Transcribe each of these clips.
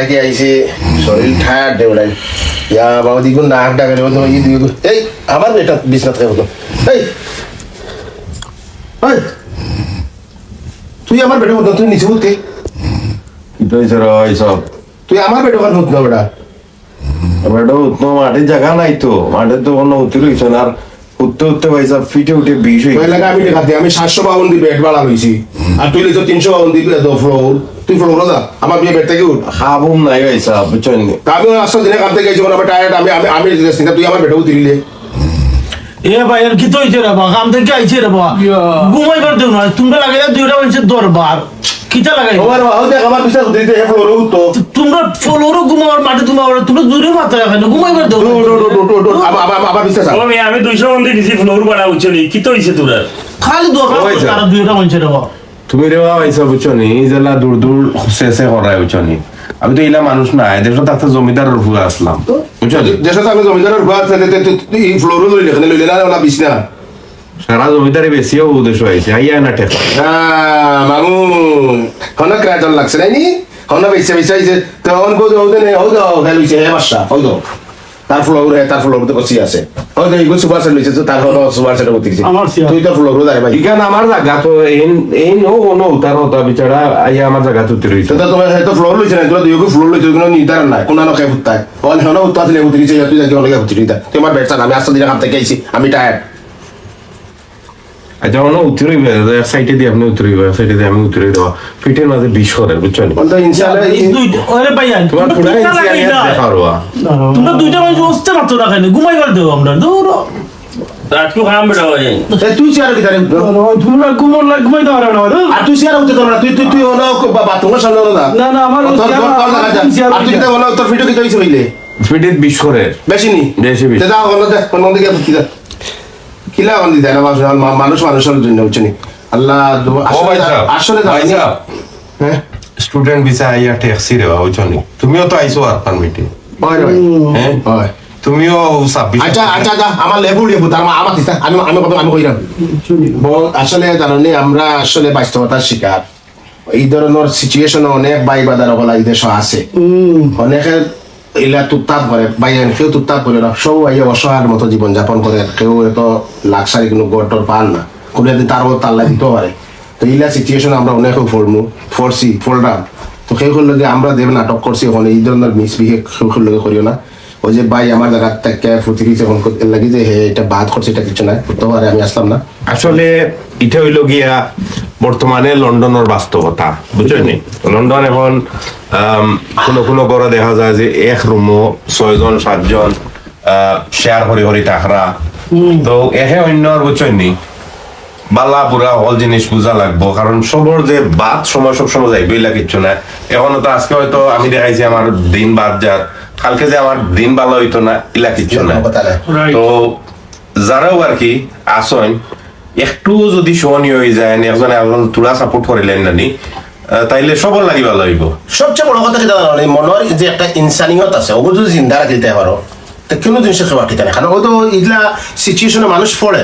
থাকি আইছে। শরীর ঠায়ার দেউলাই ইয়া বাবা দিগুন নাক ডাকে দেবো তোমার ই দিগুন এই আমার এটা বিছনাথ খাই হতো এই এই, তুই আমার বেটা হতো তুই নিচে উঠতে র এইসব তুই আমার বেটা কান হতো না বেটা? বেটা উঠনো মাঠের জায়গা নাই তো মাঠে তো কোনো না আর উঠতে উঠতে ভাইসা ফিটে উঠে বিষ হয়ে আমি আমি সাতশো পাউন্ড দিয়ে বেড বাড়া হয়েছি আর তুই লিখছো তিনশো পাউন্ড দিবি তো ফ্লোর তুই ফ্লোর দা আমার বিয়ে বেড থেকে উঠ। খাবুম নাই ভাইসা বুঝছেন তা আমি আসতে দিনে থেকে গেছি আমার টায়ার্ড আমি আমি আমি তুই আমার বেটা উঠিলে? এ ভাই আর কি তো হইছে রে বা? কাম থেকে আইছে রে বা? ঘুমাইবার দেও না তোমরা লাগে দুইটা মানুষের দরবার? কিতা লাগাই? আমার বাবা দেখ আমার বিশ্বাস দিতে হে ফ্লোর উঠতো তোমরা ফলোরও ঘুমাবার মাঠে ঘুমাবার তোমরা দূরে মাত্রা রাখেন ঘুমাইবার দেও না। বিশ্বাস ও আমি দুইশো মন্দির দিছি ফ্লোর বাড়া উঠছি কি তো হয়েছে তোরা খালি যা। তারা দুইটা মানুষের রে বা তুমি রে বাবা ভাইসা বুঝছনি জেলা দূর দূর শেষে করায় বুঝছনি আমি তো ইলা মানুষ না এদের সাথে একটা জমিদারের ফুয়া আসলাম বুঝছেন দেশত আমি জমিদারের তে- তে- তুই ফ্লোরও লইলে এখানে লইলে না না বিছনা সারা জমিদারে বেশিও উদ্দেশ্য হয়েছে আইয়া না টেকা। হ্যাঁ মামু হন ক্রাজন লাগছে নাই নি? হন বেসে বেসে আইছে তো হন গো হো দে হো দো গাল বাসা হো দো। তার ফ্লোর তার ফ্লোর তো কচি আছে। হয়তো এগুলো সুপার সেট লইছে তো তার হলো সুপার সেট উঠি গেছে। তুই তো ফ্লোর দাই ভাই। ইখান আমার জায়গা তো এন এই ও নো তার হতো বিচারা আইয়া আমার জায়গা তুই রয়েছে তো তোমার হয়তো ফ্লোর লইছে না তোরা দুইগো ফ্লোর লইছে কোনো নির্ধারণ নাই কোনো না খাই ফুটায় হন হন উত্তাস লে উঠি গেছে তুই যাকে অনেক উঠি দিতা তুই আমার আমি আসতে দিন হাত থেকে আইছি আমি টায়ার্ড উত্তরই এক সাইডে দিয়ে আপনি উত্তরই এক সাইডে দিয়ে আমি উত্তরই দেওয়া ফিটের মাঝে বিষ করে বুঝছেন? বলতো ইনশাআল্লাহ ভাই আর তোমার তোমরা দুইটা না। তোমরা দুইটা মানুষ অস্তে মাত্র রাখেন ঘুমাইবার দেও আমরা দূর খাম হয় তুই চেয়ার কি দাঁড়ি তোমরা ঘুমার ঘুমাইতে পারবে না আর তুই চেয়ার উঠতে না তুই তুই তুই হলো বাথরুমের সামনে না। না, না, আমার তোর চেয়ার- তোর লাগা যা। আর তুই উঠে। তো হলো তোর ভিডিও ফিটের বিষ করে। বেশি নি? বেশি বেশি। তে যাও হলো দে কোন দিকে কি দে। কিলা দিতে না? মানুষ মানুষ মানুষের জন্য আল্লাহ আসলে হ্যাঁ? স্টুডেন্ট ভিসা আইয়া ট্যাক্সি রে তুমিও তো আর পারমিটে ভাই। হ্যাঁ? তুমিও ছাব্বিশ আচ্ছা আচ্ছা আচ্ছা আমার লেবু লেবু তার মা- আমার তিস্তা আমি আমি আমি আমি কইরাম। আসলে জানি আমরা আসলে বাস্তবতার শিকার। এই ধরনের সিচুয়েশন অনেক বাই বাদার বলা এই দেশ আছে। অনেকে ইলা তুত্তাপ করে বাই কেউ তুত্তাপ করে না। সব এই অসহায়ের মতো জীবন যাপন করে কেউ এত লাক্সারি কোনো গড়টর পান না। কোনো একদিন তার মতো তাল্লা দিতে পারে তো ইলা সিচুয়েশন আমরা অনেকে ফলমু ফরছি ফলরাম তো সেই যে আমরা দেব নাটক করছি ওখানে এই ধরনের মিসবিহেভ সেই করলে করিও না। ওই যে ভাই আমার জায়গা থেকে ফুটি গেছে এখন লাগি যে হে এটা বাদ করছে এটা কিছু করতে পারে আমি আসলাম না। আসলে এটা হইল গিয়া বর্তমানে লন্ডনের বাস্তবতা বুঝছেন লন্ডন এখন কোনো কোনো ঘরে দেখা যায় যে এক রুমও ছয়জন সাতজন শেয়ার হরি হরি টাকরা তো এহে অন্যর বুঝছেন নি বালা বুড়া হল জিনিস বুঝা লাগবো কারণ সবর যে বাদ সময় সব সময় যাইবে এলা কিচ্ছু না এখনও তো আজকে হয়তো আমি দেখাইছি আমার দিন বাদ যার কালকে যে আমার দিন ভালো হইতো না ইলা কিচ্ছু না. তো যারাও আর কি আসেন একটু যদি সহনীয় হয়ে যায় একজন একজন তুলা সাপোর্ট করিলেন নানি তাইলে সবর লাগি ভালো হইব। সবচেয়ে বড় কথা কি জানো মনের যে একটা ইনসানিয়ত আছে ওগুলো যদি জিন্দা রাখি দিতে পারো তো কোনো জিনিসের খেলা ঠিক না কারণ ও তো এগুলা সিচুয়েশনে মানুষ পড়ে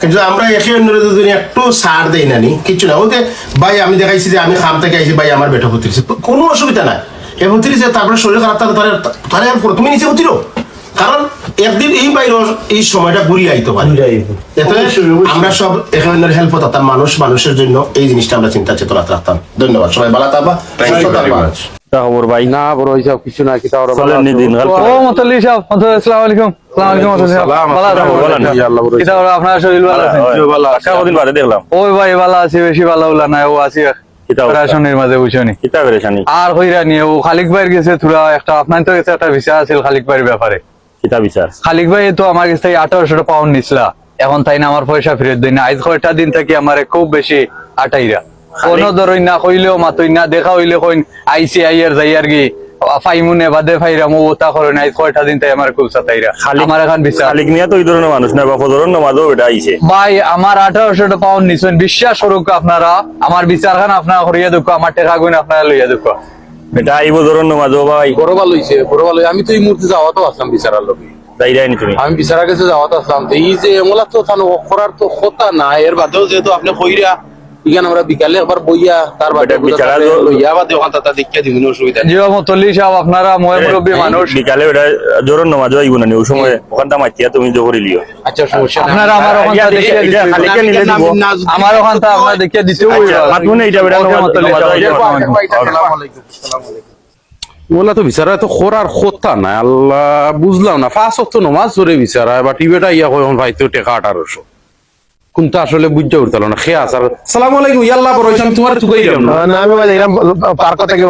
কিন্তু আমরা একে অন্যের যদি একটু সার দেই না নি কিছু না ওকে ভাই, আমি দেখাইছি যে আমি খাম থেকে আইছি, ভাই, আমার বেটা ভর্তিছে কোনো অসুবিধা নাই। এ ভর্তিছে তারপরে শরীর খারাপ তাহলে তাহলে। তুমি নিচে ভর্তিরো কারণ একদিন এই বাইর এই সময়টা ঘুরিয়ে আইতে পারে। আমরা সব এখানে হেল্প হতাম মানুষ মানুষের জন্য এই জিনিসটা আমরা চিন্তা চেতনা রাখতাম। ধন্যবাদ। সবাই ভালো থাকবা থ্যাংক সুস্থ ইউ ভেরি থাকবা মাচ খবর ভাই। না বড় হিসাব কিছু না কিতা ওরা চলেন নি দিন, ও মতলি সাহেব আসসালামু আলাইকুম। আসসালামু আলাইকুম সালাম, ভালো আছেন আসসালাম, ভালো আছি, আল্লাহ বড় কিতা ওরা আপনার শরীর ভালো আছে। কদিন বাদে দেখলাম। ওই ভাই ভালো আছে বেশি ভালো হলা না ও আছে। কিতা অবস্থা? অপারেশনের মাঝে বুঝনি কিতা পেরেছানি আর হইরা নিয়ে ও খালিক ভাইয়ের গেছে থুরা একটা আপনার তো গেছে একটা ভিসা আছিল খালিক ভাইয়ের ব্যাপারে। বিচার? খালিক ভাই তো আমার কাছে থেকে আঠারোশো পাউন্ড নিছিলা। এখন তাই না আমার পয়সা ফেরত দিই না। আজ কয়টা দিন থেকে আমার খুব বেশি আটাইরা। কোনো ধরই না কইলেও মাতই না দেখা হইলে কইন আইসি আইয়ার যাইয়ার গি ফাইমুনে বাদে ফাইরাম করে না কয়টা দিন তাই আমার খুব সাতাইরা খালি আমার এখন বিশ্বাস খালিক নিয়ে তো ওই ধরনের মানুষ না বা ফজরের নামাজও এটা আইছে। ভাই আমার আঠারোশো পাউন্ড নিছেন। বিশ্বাস করুক আপনারা আমার বিচার খান আপনারা করিয়া দুঃখ আমার টেকা গুণ আপনারা লইয়া দুঃখ। এটা আইব ধরনের নামাজও ভাই। বড় ভালো হয়েছে বড় ভালো হইছে। আমি তো এই মুহূর্তে যাওয়া তো আসলাম বিচারার লোক যাই তুমি? আমি বিচারার কাছে যাওয়া তো আসলাম। তো এই যে এমলা তো থানো করার তো কথা না এর বাদেও যেহেতু আপনি কইরা ইখানে আমরা বিকালে একবার বইয়া তার বাড়ি বিচারা লইয়া বা তাতা দেখিয়া দিবেন অসুবিধা নেই। জিও মতলি সাহেব আপনারা মই মুরব্বী মানুষ। বিকালে বেটা জোরন নমাজ আইব না নি ওই সময় ওখানটা মাতিয়া তুমি জোহরি লিও। আচ্ছা সমস্যা আপনারা আমার ওখান ইয়া- দেখিয়ে খালি কে নিলে দিব? আমার ওখান আপনারা দেখিয়ে দিতে আচ্ছা, মাতুন এইটা বেটা নমাজ- নমাজ আইব। ওলা তো বিচারা তো খোরার খোতা নাই আল্লাহ বুঝলাম না ফাঁস তো নমাজ ধরে বিচারা এবার টিভিটা ইয়া কয় ভাই তো টেকা আঠারোশো। কোনটা আসলে বুঝতে উঠতাল না। খেয়া স্যার সালাম আলাইকুম বড় তোমার তুকাই দিলাম না। আমি এরকম পার্ক থেকে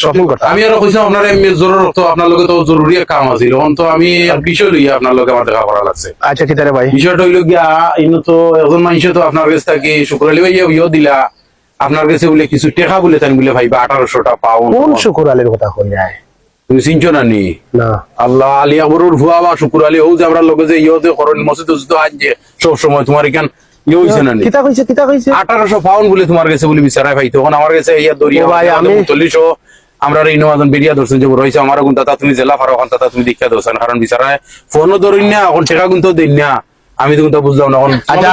শপিং করতাম আমি আরও আপনার এমনি জরুর তো আপনার লগে তো জরুরি কাম আছিল এখন তো আমি বিষয় লইয়া আপনার লগে আমার দেখা করা লাগছে। আচ্ছা কিতারে ভাই। বিষয়টা হইল গিয়া ইনো তো একজন মানুষ তো আপনার কাছ থেকে শুক্রালি ভাই ইয়ে দিলা। আপনার কাছে বলে কিছু টেকা বলে তাই বলে ভাই আঠারোশোটা পাউন্ড। কোন শুকুর আলীর কথা কই যায় তুমি চিনছো না নি? আল্লাহ আলিয়া বড়ুর ভুয়া বা শুকুর আলী ও যে আমরা লগে যে ইয়ে করেন মসজিদ আজ যে সব সময় তোমার এখান ইয়ে আঠারোশো পাউন্ড বলে তোমার কাছে বলে ভাই তখন আমার কাছে ইয়া দরিয়া ভাই, আমি- চল্লিশো আমরা এই নমাজন বেরিয়া ধরছেন যে রয়েছে আমার গুণ তাতা তুমি জেলা ফারো ওখান তাতা তুমি দীক্ষা ধরছেন। কারণ বিচারায় ফোনও ধরুন না এখন টেকা গুণ তো দিন না। আমি তো বুঝলাম না। আচ্ছা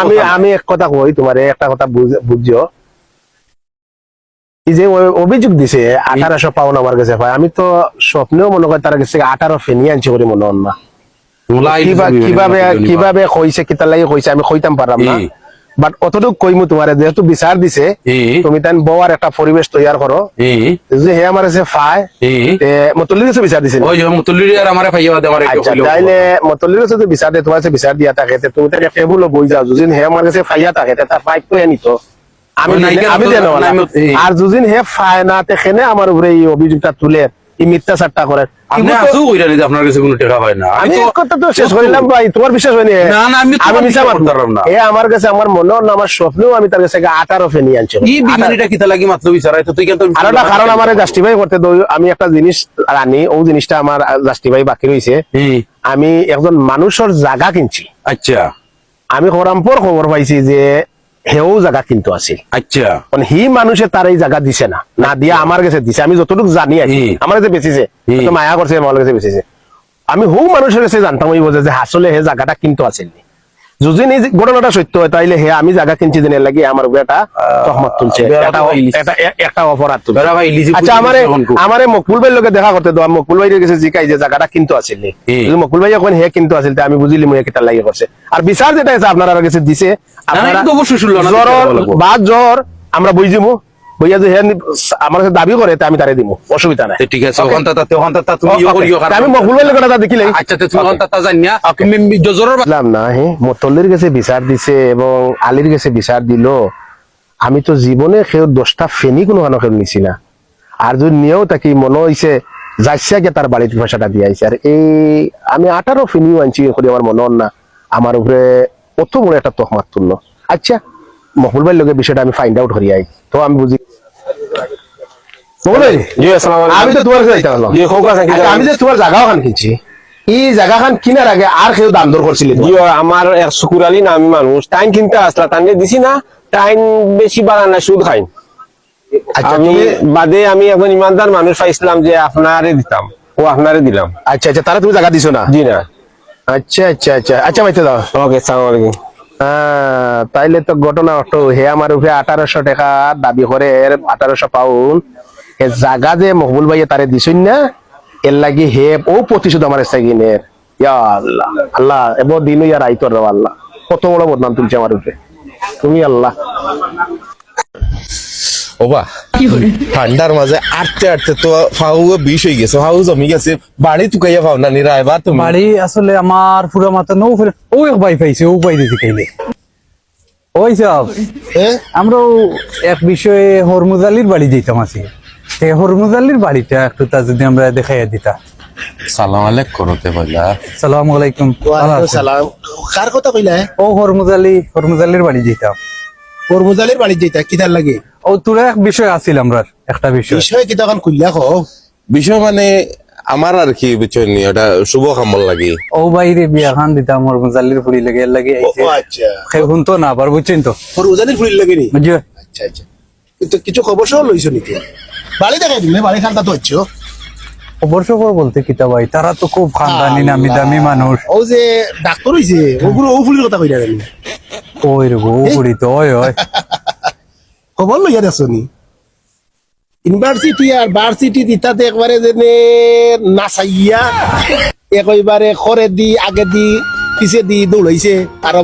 আমি আমি এক কথা কই তোমার একটা কথা বুঝ- বুঝছ এই যে অভিযোগ দিছে আঠারোশো পাউন্ড আমার কাছে ভাই। আমি তো স্বপ্নেও মনে করি তার কাছে আঠারো ফেনি আনছি করে মনে হন না। কীভাবে কীভাবে কইছে লাগি কইছে আমি কইতাম পারলাম না। বাট অতটুকু কইমু তোমার যেহেতু বিচার দিছে তুমি তাই বউয়ার একটা পরিবেশ তৈয়ার করো ই, যে হে আমার কাছে ফায় ই। মতল্লির কাছে বিচার দিছে ওই যে আর আমারে ভাইয়া বাদে আমার আচ্ছা তাইলে মতল্লির কাছে বিচার দিয়ে তোমার কাছে বিচার দিয়া থাকে তুমি তাকে টেবুল বই যাও। যদি হে আমার কাছে ফাইয়া থাকে তে পাইপ তো নিত আমি। আর যদিন হে ফায় না তেখেনে আমার উপরে এই অভিযোগটা তুলে এই মিথ্যাচারটা করে। আপনি এগুলো কইরা নিতে আপনার কাছে কোনো টাকা হয় না। আমি কথা তো শেষ করিলাম ভাই তোমার বিশ্বাস হয়নি? না, না, আমি আমি মিশা মারতাম না। এ আমার কাছে আমার মনে না আমার স্বপ্নেও আমি তার কাছে আঠারো ফেনি আনছি কি বিমানিটা কিতা লাগি মাত্র বিচারাই তো তুই কেন আর একটা কারণ আমার জাস্টিফাই করতে দই আমি একটা জিনিস রানি ও জিনিসটা আমার জাস্টিফাই বাকি রয়েছে আমি একজন মানুষের জায়গা কিনছি। আচ্ছা। আমি খবরামপর খবর পাইছি যে হেও জায়গা কিন্তু আছিল। আচ্ছা। মানে হি মানুষে তার এই জায়গা দিছে না। না দিয়া আমার কাছে দিছে। আমি যতটুকু জানি আছি। আমার কাছে বেচিছে। মায়া করছে আমার কাছে বেচিছে। আমি হু মানুষের কাছে জানতাম ওই বোঝে যে আসলে হে জায়গাটা কিন্তু আছে যদি ঘটনাটা সত্য হয় তাইলে হে আমি জায়গা কিনছি দিনের লাগি আমার বেটা তহমত তুলছে। একটা অপরাধ। তুলছে আচ্ছা পুলিশ আমারে যখন আমারে মকবুল ভাইয়ের লোকে দেখা করতে দাও। মকবুল ভাইয়ের কাছে জিকাই যে জায়গাটা কিন্তু আছিল নি। যদি মকবুল ভাই এখন হে কিন্তু আছিল তে আমি বুঝিলি মুই কিটা লাগি করছে। আর বিচার যেটা আছে আপনারা কাছে দিছে। আপনারা। বা জ্বর আমরা বুঝিমু। বইয়া যে আমার কাছে দাবি করে আমি তারে অসুবিধা নাই তো ঠিক আছে ওখান তাতা ওখান তাতা তুমি করিও তে আমি মকবুল ভাইয়ের লোকটা দেখিলে আচ্ছা তুমি ওখান তাতা জানিয়া তুমি জোরের বুঝলাম না হে মতল্লির কাছে বিচার দিছে এবং আলীর কাছে বিচার দিল আমি তো জীবনে কেউ দশটা ফেনি কোনো কেউ নিছি না আর যদি নিয়েও তাকে মনে হইছে যাইছে গে তার বাড়িতে পয়সাটা দিয়ে আইছে আর এই আমি আঠারো ফেনিও আনছি করি আমার মনে না আমার উপরে অত বড় একটা তহমাত তুললো আচ্ছা মহবুল ভাইয়ের লোকের বিষয়টা আমি ফাইন্ড আউট করি আই তো আমি বুঝি আমি তো তোমার। আচ্ছা, আমি যে তোমার জায়গাও খান কিনছি এই জায়গা কিনার আগে আর কেউ দাম দর করছিল আমার এক শুকুর আলী নামি মানুষ। টাইম কিনতে আসলা তানকে দিছি না টাইম বেশি বাড়া না সুদ খাই আচ্ছা আমি বাদে আমি এখন ইমানদার মানুষ পাইছিলাম যে আপনারে দিতাম ও আপনারে দিলাম। আচ্ছা আচ্ছা তারা তুমি জায়গা দিছো না? জি না। আচ্ছা আচ্ছা আচ্ছা আচ্ছা মাইতে দাও। ওকে সালাম আলাইকুম। তাইলে তো ঘটনা হে আমার উপরে আঠারোশো টাকা দাবি করে আঠারোশো পাউন্ড। হে জাগা যে মকবুল ভাইয়ে তারে দিছুন না এর লাগি হে ও প্রতিশোধ আমার সাইগিনের ইয়া আল্লাহ আল্লাহ এব দিনও ইয়ার আইতর রে আল্লাহ। কত বড় বদনাম তুলছে আমার উপরে। তুমি আল্লাহ। ওবা ঠান্ডার মাঝে আটতে আটতে তো ফাউ বিষ হয়ে গেছে ফাউ জমি গেছে বাড়ি তুকাইয়া ফাও না নিরা এবার তুমি। বাড়ি আসলে আমার পুরো মাথা নৌ ফেরে ও এক বাই পাইছে ও বাই দিতে খাইলে। ওই সব। আমরা এক বিষয়ে হরমুজ আলীর বাড়ি যেতাম আছি এই হরমুজ আলীর বাড়িটা একটু তা যদি আমরা দেখাইয়া দিতা। সালাম আলাইক করতে বললা সালাম আলাইকুম সালাম। কার কথা কইলা? ও হরমুজ আলী হরমুজ আলীর বাড়ি যেতাম। কর্মজালির বাড়ি যেটা কিতার লাগে? ও তোর এক বিষয় আছিল আমরা একটা বিষয়। বিষয় কি তখন খুললা কো বিষয় মানে আমার আর কি ওটা শুভ কামল লাগে। ও বাইরে বিয়া খান দিতাম হরমুজ আলীর ফুড়ি লাগে লাগে আচ্ছা। শুনতো না আবার বুঝছেন তো? কর্মজালির ফুলির লাগে নি আচ্ছা আচ্ছা। কিন্তু কিছু খবর সহ লইছো নাকি? বাড়ি দেখাই দিলে বাড়ি খানটা তো হচ্ছে খবর বলতে কিতা ভাই তারা তো খুব খানদানি নামি দামি মানুষ। ও যে ডাক্তার হইছে ওগুলো ও ফুলির কথা কইরা জানি ওই রে গো তো ওই ওই। খবর লইয়া দেখছনি ইউনিভার্সিটি আর ভার্সিটি দিতাতে একবারে যেনে নাচাইয়া একবারে খরে দি আগে দি পিছে দি দৌড়াইছে আর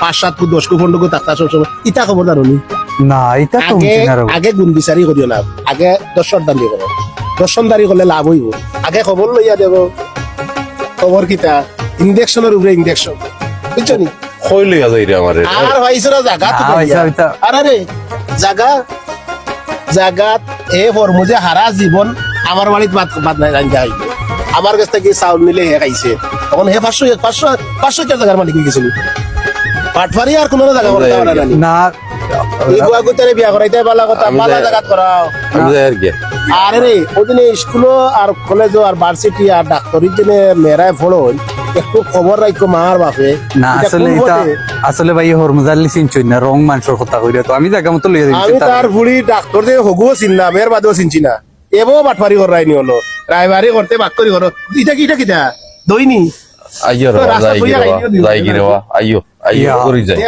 পাঁচ সাত ফুট দশ ফুট পনেরো তাকতা সবসময়। ইটা খবর জানি না এটা তো আগে গুণ বিচারি করিও না। আগে দর্শন দাঁড়িয়ে করো দর্শন দাঁড়িয়ে করলে লাভ হইব। আগে খবর লইয়া দেব। খবর কিতা? ইঞ্জেকশনের উপরে ইঞ্জেকশন বুঝছ নি? কই লইয়া যাই রে আমারে। আর জাগা তো। আরে রে জাগা জাগাত এ ফরমুজে হারা জীবন আমার বাড়িত ভাত ভাত নাই রান্ধা আইব আমার কাছ থেকে চাউল নিলে হে খাইছে। তখন হে পাঁচশো পাঁচশো পাঁচশো জায়গার মালিক গেছিল পাটফারি আর কোনো জায়গা না না এই গুয়া গুতারে বিয়া করাইতে পালা কথা যাই- জায়গাত করাও আর রে ওদিনে স্কুল আর কলেজ আর ভার্সিটি আর ডাক্তারির জন্য মেয়েরায় ফলো একটু খবর রাখো মার বাপে। না এটা আসলে এটা? আসলে ভাই হরমজালি চিনছই না রং মানুষের কথা কইরা তো আমি জায়গা মতো লইয়া আমি তার বুড়ি ডাক্তার দিয়ে হগুও চিনলাম এর বাদেও চিনছি না। এবো বাটফারি করাইনি হলো। রায়বারি করতে বাক করি করো ইটা কি ইটা কিটা দইনি আইয়ো যাই। যাই করি যাই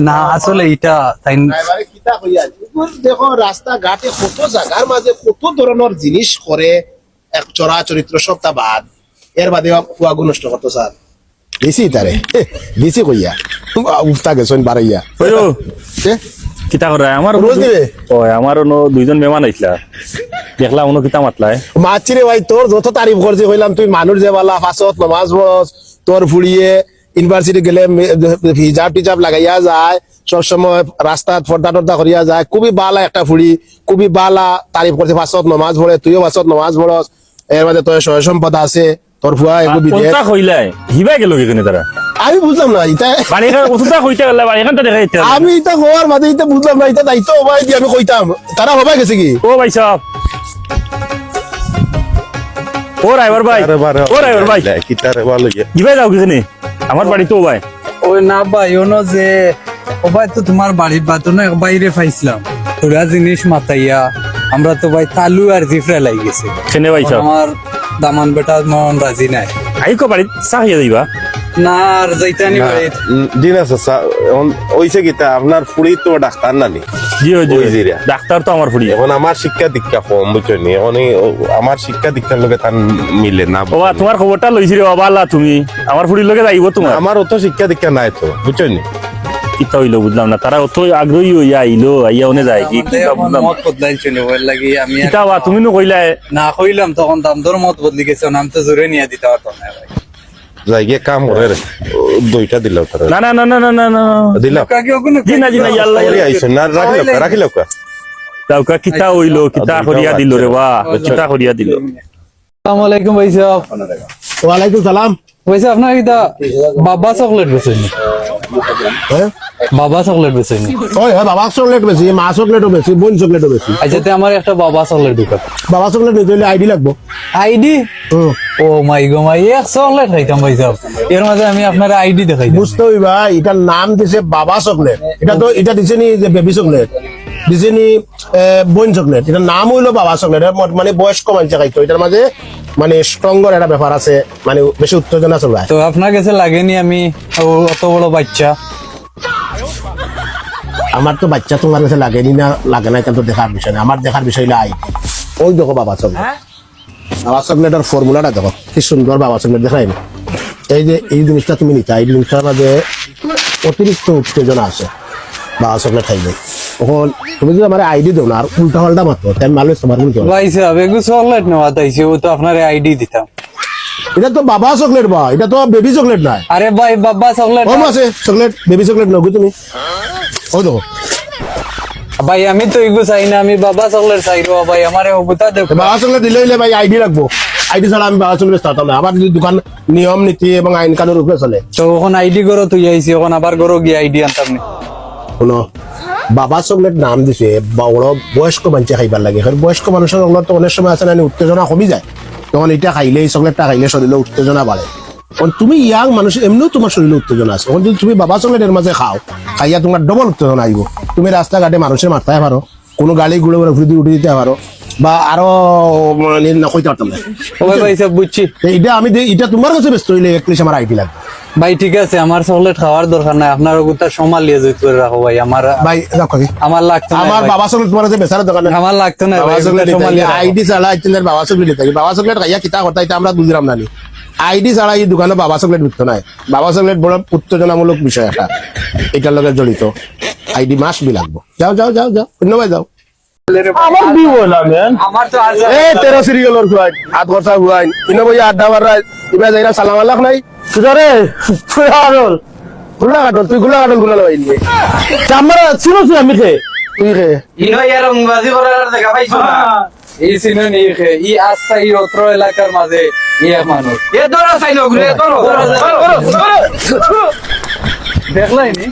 না আসলে এটা তাই দেখো রাস্তা ঘাটে কত জায়গার মাঝে কত ধরনের জিনিস করে এক চড়া চরিত্র সপ্তাহ বাদ। এর বাদে কুয়াগু নষ্ট করতো স্যার। দিছি তারে। দিছি কইয়া। উফতা গেছেন বাড়াইয়া। কিতা করে? আমার রোজ দিবে? ওই আমার অন্য দুইজন মেহমান আইছিলা। দেখলা অন্য কিতা মাতলাই মাছি রে ভাই তোর যত তারিফ করছি কইলাম তুই মানুষ যে বালা ফাঁসত নমাজ পড়স তোর ফুড়িয়ে ইউনিভার্সিটি গেলে হিজাব টিজাব লাগাইয়া যায় সবসময় রাস্তাত ফর্দা টর্দা করিয়া যায় খুবই বালা একটা ফুড়ি খুবই বালা তারিফ করছে ফাঁসত নমাজ পড়ে তুইও ফাঁসত নমাজ পড়স এর মাঝে তোর সয় সম্পদ আছে তোর ফুয়া একটু বিদেশ কইলাই হিবাই গেল কিখানে তারা আমি বুঝলাম না এটা বাড়ি এখানে ওষুধটা কইতে গেলে বাড়ি এখানটা দেখা যাচ্ছে আমি এটা হওয়ার মাঝে এটা বুঝলাম না এটা দায়িত্ব হবাই দিয়ে আমি কইতাম। তারা হবাই গেছে কি? ও ভাই সাহেব ও রাইবার ভাই। ও রাইবার ভাই। কি তারে ভালো ইয়ে হিবাই যাও কিখানে আমার বাড়ি তো ভাই। ওই না ভাই ওনো যে ও ভাই তো তোমার বাড়ির বাতো না বাইরে পাইছিলাম তোরা জিনিস মাতাইয়া আমরা তো ভাই তালু আর জিফরা লাগি গেছে। কেনে ভাই সাহেব আমার দামান বেটা মন রাজি নাই। আই কো বাড়ি চাহ খাইয়া আর যাইতানি বাড়িত দিন আছে ওইছে কিতা আপনার ফুড়ি তো ডাক্তার নানি জি জি। ডাক্তার তো আমার ফুড়ি। এখন আমার শিক্ষা দীক্ষা কম বুঝছনি এখন আমার শিক্ষা দীক্ষার লগে তার মিলে না ও তোমার খবরটা লইছি রে বাবা আল্লাহ তুমি। আমার ফুড়ির লগে যাইব তোমার। আমার অত শিক্ষা দীক্ষা নাই তো বুঝছনি কিতা হইল বুঝলাম না তারা অত আগ্রহী হইয়া আইলো আইয়া ওনে যায় কি কিতা বুঝলাম মত বদলাইছিল ওর লাগি আমি কিতা বা তুমি নো কইলাই। না কইলাম তখন দাম দর মত বদলি গেছে নাম তো জোরে নিয়ে দিতে পারতাম না ভাই। যাই গিয়ে কাম করে। রে ও, দুইটা দিলাম তার। না না না না না না না। দিলাম কাকে ওগুলো জি না জি না ইয়াল্লা। ওরে আইছো না রাখিল রাখিল তাও কা কিতা হইল কিতা হরিয়া করিয়া দিল রে বা কিতা হরিয়া দিল? আসসালামু আলাইকুম ভাই সাহেব। ওয়ালাইকুম সালাম। ভাই সাহেব আপনার কিতা বাবা চকলেট বেচেন? হ্যাঁ বাবা চকলেট বেচেন ওই হয় বাবা চকলেট বেশি মা চকলেটও বেশি বোন চকলেটও বেশি আচ্ছা আমার একটা বাবা চকলেট দোকান। বাবা চকলেট নিতে হলে আইডি লাগবো। আইডি ও মাই গো মাই এক চকলেট খাইতাম ভাই সাহেব এর মাঝে আমি আপনার আইডি দেখাই বুঝতে হইবা এটার নাম দিছে বাবা চকলেট এটা তো এটা দিছে নি যে বেবি চকলেট দিছে নি বোন চকলেট এটার নাম হইল বাবা চকলেট মানে বয়স্ক মানুষ খাইতো। এটার মাঝে মানে স্ট্রঙ্গর একটা ব্যাপার আছে মানে বেশি উত্তেজনা চলায় তো আপনার কাছে লাগেনি আমি অত বড় বাচ্চা? আমার তো বাচ্চা তোমার কাছে লাগেনি না লাগে না কিন্তু দেখার বিষয় না আমার দেখার বিষয় হলো আই ওই দেখো বাবা চকলেট বাবা চকলেটের ফর্মুলাটা দেখো কি সুন্দর বাবা চকলেট দেখাই না। এই যে এই জিনিসটা তুমি নিতে এই জিনিসটার মাঝে অতিরিক্ত উত্তেজনা আছে। বাবা চকলেট খাইবে তখন তুমি যদি আমার আইডি দেও না আর উল্টা পাল্টা মাত্র তোমার। ভাই সাহেব এগু চকলেট নেওয়া তাইছে ও তো আপনার আইডি দিতাম। এটা তো বাবা চকলেট বা এটা তো বেবি চকলেট নাই। আরে ভাই বাবা চকলেট কম আছে চকলেট বেবি চকলেট নগো তুমি? ও দেখো। ভাই আমি তো চাই না আমি বাবা চকলেট চাই রো ভাই আমার অবতা দেখো বাবা চকলেট দিলে হইলে ভাই আইডি রাখব। আইডি ছাড়া আমি বাবা চকলেট স্টার্ট না। আমার যদি দোকান নিয়ম নীতি এবং আইন কানুন উপরে চলে। তো ওখানে আইডি করো তুই আইছি ওখানে আবার করো গিয়ে আইডি আনতাম নি। শুনো বাবা চকলেট নাম দিছে বা বয়স্ক মানুষে খাইবার লাগে বয়স্ক মানুষের ওগুলো তো অনেক সময় আছে না উত্তেজনা কমি যায় তখন এটা খাইলে এই চকলেটটা খাইলে শরীরে উত্তেজনা বাড়ে কারণ তুমি ইয়াং মানুষ এমনিও তোমার শরীরে উত্তেজনা আছে যদি তুমি বাবা চকলেটের মাঝে খাও খাইয়া তোমার ডবল উত্তেজনা আইব তুমি রাস্তাঘাটে মানুষের মাথায় পারো কোনো গাড়ি ঘুরে ঘুরে উঠে দিতে পারো বা আরও মানে না কইতে পারতাম না। ওই ভাই সব বুঝছি। এটা আমি এটা তোমার কাছে ব্যস্ত হইলে এক প্লেস আমার আইডি লাগবে। ভাই ঠিক আছে আমার চকলেট খাওয়ার দরকার নাই। আপনার ওগুতা সমালিয়ে জুত করে রাখো ভাই আমার ভাই কবি আমার লাগতো না আমার বাবা চকলেট তোমার বেচার দোকানে আমার লাগতো না বাবা চকলেট আইডি ছাড়া ইতিনের বাবা চকলেট দিতে বাবা চকলেট খাইয়া কিতা কথা এটা আমরা বুঝলাম না আইডি ছাড়া এই দোকানে বাবা চকলেট বিকতো নাই। বাবা চকলেট বড় উত্তেজনামূলক বিষয় একটা। এটার লগে জড়িত। আইডি মাস বি লাগবো। যাও যাও যাও যাও। ধন্যবাদ যাও। আমার বিয়ে হলো আমার তো আজ এ তেরো সিরিয়ালর খুয়াই। আট খরচা খুয়াই। ইনো বই আড্ডা মারাই ইবা যাইরা সালাম আল্লাহ নাই। সুজারে ফুয়ারলগুলা কাটল তুই গুলা কাটলগুলা লই নিয়ে আমরা চিনো চিনো আমি খে তুই রে? ইনো ইয়ার রংবাজি করার দেখা পাইছো না? এই সিনো নি খে ই আস্থা এই অত্র এলাকার মাঝে মানুষ। এ ধরো সাইনো ঘুরে ধরো দেখলাই নি দেখলাই নি?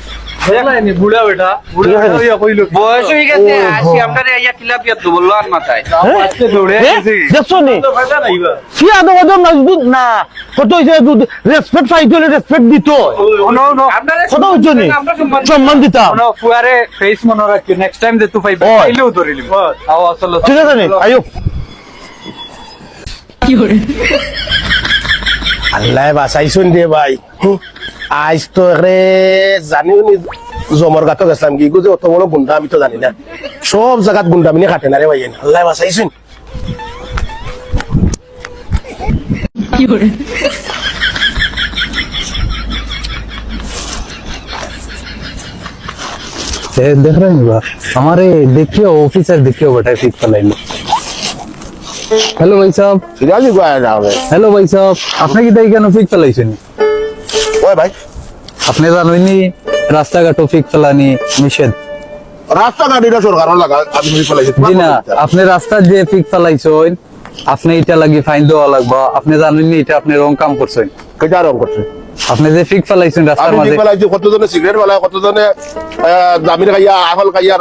বুড়া বেটা। বুড়া বেটা কইলো বয়স হয়ে গেছে আসি আমরা টিলাপিয়া তো বলল আর মাথায়। আজকে দৌড়ে গেছি দেখছ নি? কি আদম আদম মজবুত? না। কত হইছে রেসপেক্ট পাইতো রেসপেক্ট দিত। কত হইছে নি? সম্মান দিতাম ফুয়ারে ফেস মনে নেক্সট টাইম যে তুই পাইবে ওই। পাইলেও ধরে নিবি। আও আসলে ঠিক আছে নি? আয়ো আল্লাহ বাঁচাইছুন দে ভাই। আজ তো রে জানিও নি জমর গাতো গেছিলাম কি যে অত বড় গুন্ডা আমি তো জানি না সব জায়গাত গুন্ডামিনি খাটে না রে ভাই আল্লাহ বাঁচাইছুন ए, देख रहे हैं बा हमारे देखियो ऑफिसर देखियो बेटा ठीक पलाइलो हेलो भाई साहब সিরিয়াসলি গোয়া যাবে हेलो भाई साहब আপনি কি তাই কেন ফিক ফেলাইছেন ওই ভাই? আপনি জানেননি রাস্তাঘাট ট্রাফিক ফেলানি নিষেধ। রাস্তা গাড়িটা সরকার লাগা আমি বুঝি জি না আপনি রাস্তার যে ফিক ফেলাইছেন আপনি এটা লাগি ফাইন দেওয়া লাগবা। আপনি জানেননি এটা আপনি রং কাম করছেন। কেটা রং করছেন আপনি যে ফিক ফেলাইছেন রাস্তার মাঝে কতজনে সিগারেট ফেলায় কতজনে জামিন খাইয়া আহল খাইয়া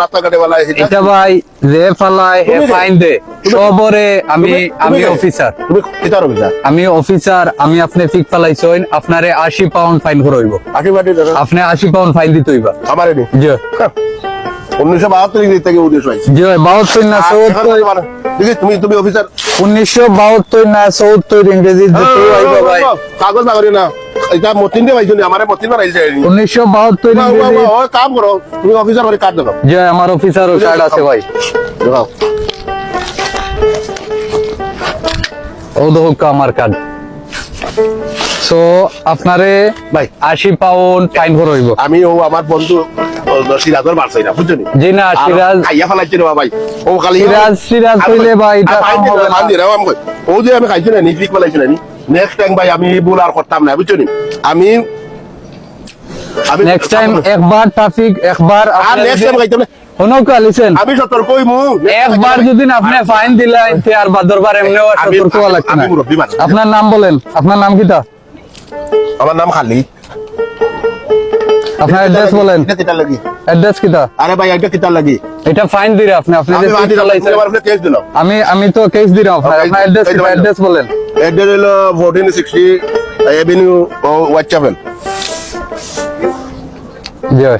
এটা ভাই যে ফেলায় এ ফাইন দে সবরে আমি আমি অফিসার তুমি কিতার অফিসার আমি অফিসার আমি আপনি ফিক ফেলাইছেন আপনারে আশি পাউন্ড ফাইন করইব আশি বাটি ধরো আপনি আশি পাউন্ড ফাইন দিতে হইবা। আমার জি। উনিশশো বাহাত্তর ইংরেজি থেকে উনিশশো আইসি জি বাহাত্তর না চৌহত্তর দেখি তুমি তুমি অফিসার উনিশশো বাহাত্তর না চৌহত্তর ইংরেজি দিতে হইবা ভাই। কাগজ বাগরি না। এটা মতিন দিয়ে পাইছো আমারে মতিন বানাইছে উনিশশো বাহাত্তর ইংরেজি ওই কাম করো। তুমি অফিসার করে কাট দেখাও। জি আমার অফিসার কার্ড আছে ভাই। ও আমার কার্ড সো আপনারে ভাই। আশি পাউন্ড ফাইন আমি ও আমার বন্ধু ও, সিরাজর বাড়ছাই না বুঝছ জি না সিরাজ খাইয়া ফেলাইছে রে ভাই ও খালি সিরাজ সিরাজ কইলে ভাই এটা কাম হবে না। ও যে আমি খাইছি না নিজ ফেলাইছি না নেক্সট টাইম ভাই আমি ভুল আর করতাম না বুঝছ আমি আমি নেক্সট টাইম একবার ট্রাফিক একবার আর নেক্সট টাইম খাইতাম না। শুনো লিসেন আমি সতর্ক হইমু একবার যদি আপনি ফাইন দিলেন তে আর বাদরবার এমনিও সতর্ক হওয়া লাগছে না। আপনার নাম বলেন আপনার নাম কিটা আমার নাম খালি। আপনার অ্যাড্রেস বলেন। কিটা লাগি? অ্যাড্রেস কিটা আরে ভাই এটা কিতা লাগি। এটা ফাইন দিরে আপনি আপনি আমি আমি আমি তো কেস দিলাম আপনার আপনার অ্যাড্রেস কিটা অ্যাড্রেস বলেন। অ্যাড্রেস হলো ফোরটিন সিক্সটি এভিনিউ হোয়াইট জয়।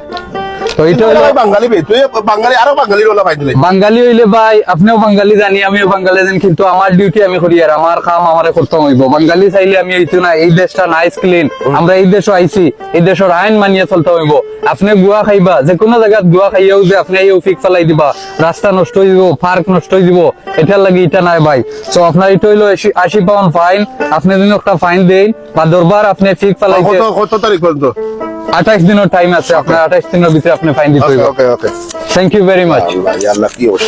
তো এটা হলো বাঙালি তুই বাঙালি আরও বাঙালি ওলা ভাই বাঙালি হইলে ভাই আপনিও বাঙালি জানি আমিও বাঙালি জানি কিন্তু আমার ডিউটি আমি করি আর আমার কাম আমারে করতে হইব। বাঙালি চাইলে আমি এইতো না এই দেশটা নাইস ক্লিন আমরা এই দেশও আইছি এই দেশের আইন মানিয়ে চলতে হইব। আপনি গুয়া খাইবা যে কোনো জায়গাত গুয়া খাইয়াও যে আপনি এই ফিক ফেলাই দিবা। রাস্তা নষ্ট হয়ে দিব পার্ক নষ্ট হয়ে দিব এটার লাগি এটা নাই ভাই। তো আপনার এটা হইল আশি- পাউন্ড ফাইন আপনি যদি একটা ফাইন দেন বা দরবার আপনি ফিক কত কত তারিখ পর্যন্ত? আঠাইশ দিনের টাইম আছে আপনার আঠাইশ দিনের ভিতরে আপনি ফাইন দিতে হইব। Okay okay thank you very much Allah কি হস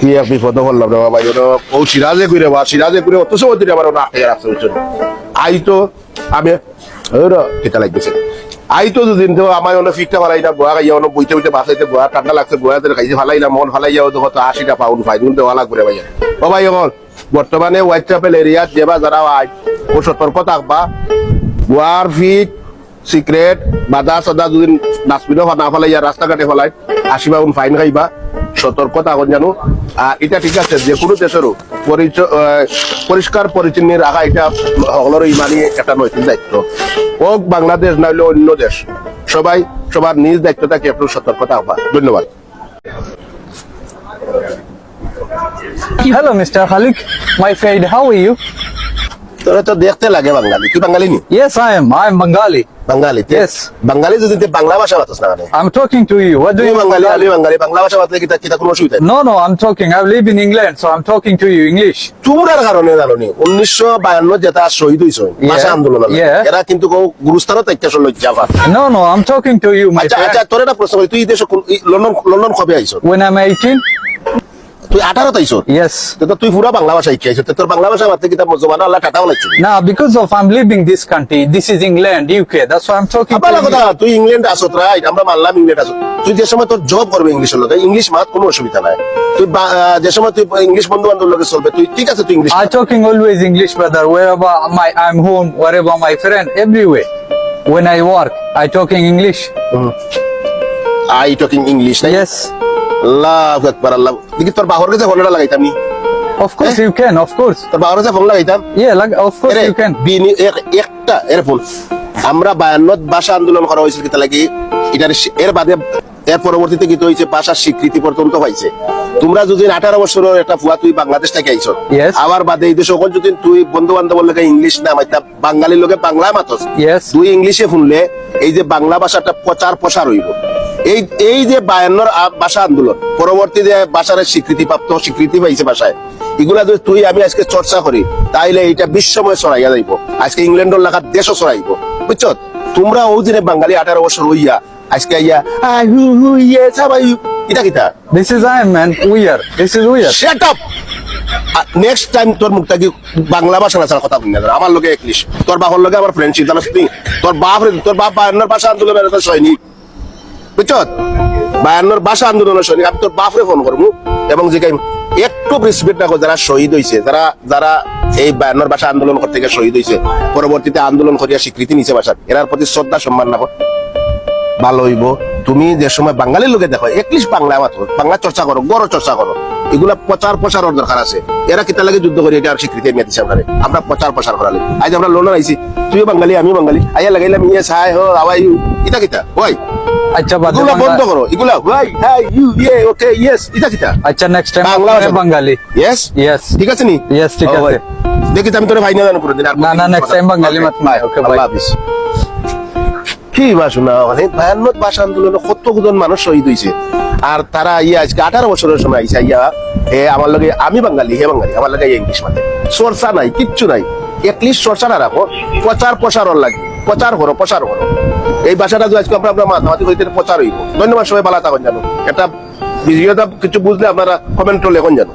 কি এক বিপদ বললাম রে বাবা ওটা ও সিরাজে করে বা সিরাজে করে অত সময় দিলে আমার না রাখছে বুঝছ আই তো আমি ওরা কেটা লাগতেছে। আই তো দুদিন তো আমার না গোয়া খাইয়া অন্য বইতে বইতে বাসাইতে গোয়া ঠান্ডা লাগছে ধরে খাইছে ফালাইলাম মন ফালাই যাও তো আশিটা পাউন্ড ফাইন দেওয়া লাগবে ভাইয়া। ও ভাই এখন বর্তমানে হোয়াইট চ্যাপেল এরিয়াত যেবা যারা আয় ও সতর্ক থাকবা। গোয়ার ফিট সিক্রেট বাদা সদা যদি ডাস্টবিনও না ফেলাই রাস্তাঘাটে ফেলাই আশি পাউন্ড ফাইন খাইবা সতর্কতা এখন জানো আর এটা ঠিক আছে যে কোনো দেশেরও পরিচ- আহ, পরিষ্কার পরিচ্ছন্ন রাখা এটা সকলের ইমানই একটা নৈতিক দায়িত্ব হোক বাংলাদেশ না হলে অন্য দেশ সবাই সবার নিজ দায়িত্বটাকে একটু সতর্কতা হবা ধন্যবাদ Hello, Mr. Khalik. My friend, how are you? তোরা তো দেখতে লাগে বাঙালি তুই বাঙালি নি I am. I am Bengali. বাঙালি তুই- Yes. বাঙালি যদি বাংলা ভাষা বাতাস না মানে I'm talking to you. What do তুই you বাঙালি আমি বাঙালি বাংলা ভাষা বাতলে কিতা কিতা কোনো অসুবিধা নেই No, no, I'm talking. I live in England, so I'm talking to you English. তোমরার কারণে জানি উনিশশো বায়ান্ন যেটা শহীদ হয়েছে ভাষা আন্দোলন এরা কিন্তু কেউ গুরুস্থানও ত্যাগ লজ্জা পায় No, no, I'm talking to you, my আচ্ছা. আচ্ছা তোর প্রশ্ন করি তুই দেশে লন্ডন লন্ডন কবে আইছ When I'm 18? তুই আঠারো আইছ Yes. তো তুই পুরা বাংলা ভাষা শিখে আইছ তোর বাংলা ভাষা মারতে কিতা জমানা আল্লাহ টাটাও লাগছে Now, because of I'm leaving this country, this is England, UK. That's why I'm talking আবার to কথা you. তুই ইংল্যান্ড আসত রাইট আমরা মানলাম ইংল্যান্ড আসত তুই যে সময় তোর জব করবে ইংলিশের লোকে ইংলিশ মাত কোনো অসুবিধা নাই তুই যে সময় তুই ইংলিশ বন্ধু বান্ধব লোকে চলবে তুই ঠিক আছে তুই English I'm talking always English, brother. Wherever my I'm home, wherever my friend, everywhere. When I work, I talking English. I talking English নাই Yes. আল্লাহ আকবার আল্লাহ দেখি তোর বাহর কাছে ফোনটা লাগাইতাম নি। Of course you can, of course. তোর বাহর কাছে phone লাগাইতাম? এরে, you can. বিনি- এক- একটা এর ফোন। আমরা বায়ান্নত ভাষা আন্দোলন করা হয়েছিল লাগি? এটার এর বাদে এর পরবর্তীতে কি হয়েছে ভাষার স্বীকৃতি পর্যন্ত পাইছে তোমরা যদি আঠারো বছরের একটা ফুয়া তুই বাংলাদেশ থেকে আইছ. আবার বাদে এই দেশে ওখান যদি তুই বন্ধু বান্ধব লোকে ইংলিশ না মাইতা বাঙালির লোকে বাংলা মাতস। তুই ইংলিশে শুনলে এই যে বাংলা ভাষাটা প্রচার প্রসার হইব। এই এই যে বায়ান্নর ভাষা আন্দোলন পরবর্তী যে ভাষার স্বীকৃতি প্রাপ্ত স্বীকৃতি পাইছে ভাষায় এগুলা যদি তুই আমি আজকে চর্চা করি তাইলে এটা বিশ্বময় ছড়াইয়া যাইব। আজকে ইংল্যান্ডের লেখার দেশও ছড়াইব। বুঝছ? তোমরা ও দিনে বাঙালি আঠারো বছর হইয়া আজকে ইয়া আই হু হু ইয়ে সাবাই is I am man. Weird. This is weird. Shut up next time তোর মুখটা কি বাংলা ভাষা ছাড়া কথা বলি না আমার লোকে ইংলিশ তোর বাপর লোকে আমার ফ্রেন্ডশিপ জানাস তোর বাপ তোর বাপ বায়ান্নর ভাষা আন্দোলনের সৈনিক। বুঝছ বায়ান্নর ভাষা আন্দোলনের সৈনিক, আমি তোর বাপরে ফোন করব এবং যে একটু রেসপেক্ট রাখো যারা শহীদ হয়েছে যারা যারা এই বায়ান্নর ভাষা আন্দোলন করতে গিয়ে শহীদ হয়েছে পরবর্তীতে আন্দোলন করিয়া স্বীকৃতি নিছে ভাষা এরার প্রতি শ্রদ্ধা, সম্মান রাখো ভালো হইব। তুমি যে সময় বাঙালির লোকে দেখো, একলিশ বাংলা মাত্র, বাংলা চর্চা করো, গড় চর্চা করো। এগুলা প্রচার প্রসারের দরকার আছে। এরা কিতা লাগে যুদ্ধ করি, এটা আর স্বীকৃতি নিয়ে দিচ্ছে আপনারে। আমরা প্রচার প্রসার করালে আজ আমরা লোন আইছি। তুইও বাঙালি, আমিও বাঙালি। আইয়া লাগাইলাম ইয়ে সাই হো, আওয়াই ইটা কিতা ওই আচ্ছা বাদে এগুলা বন্ধ করো। এগুলা ওয়াই হাই ইউ ইয়ে ওকে ইয়েস কিতা আচ্ছা next time Bangla Bengali. Yes Yes. ঠিক আছে নি? Yes, ঠিক আছে। দেখিস আমি তোর ভাই না জানো পুরোদিন আর না, না, next time বাঙালি মাত নাই। Okay, bye. আল্লাহ হাফিজ। কি ভাষা না মানে ভয়ানক ভাষা আন্দোলনে মানুষ শহীদ হয়েছে আর তারা ইয়ে আজকে আঠারো বছরের সময় আইসা ইয়া এ আমার লগে আমি বাঙালি হে বাঙালি আমার লগে ইংলিশ মানে চর্চা নাই কিচ্ছু নাই। এটলিস্ট চর্চা না রাখো। প্রচার প্রসারণ লাগে। প্রচার করো প্রসার করো। এই ভাষাটা আজকে আমরা আমরা মাতামাতি হইতে প্রচার হইব। ধন্যবাদ সবাই, ভালো থাকুন জানো এটা কিছু বুঝলে আপনারা কমেন্ট এখন জানো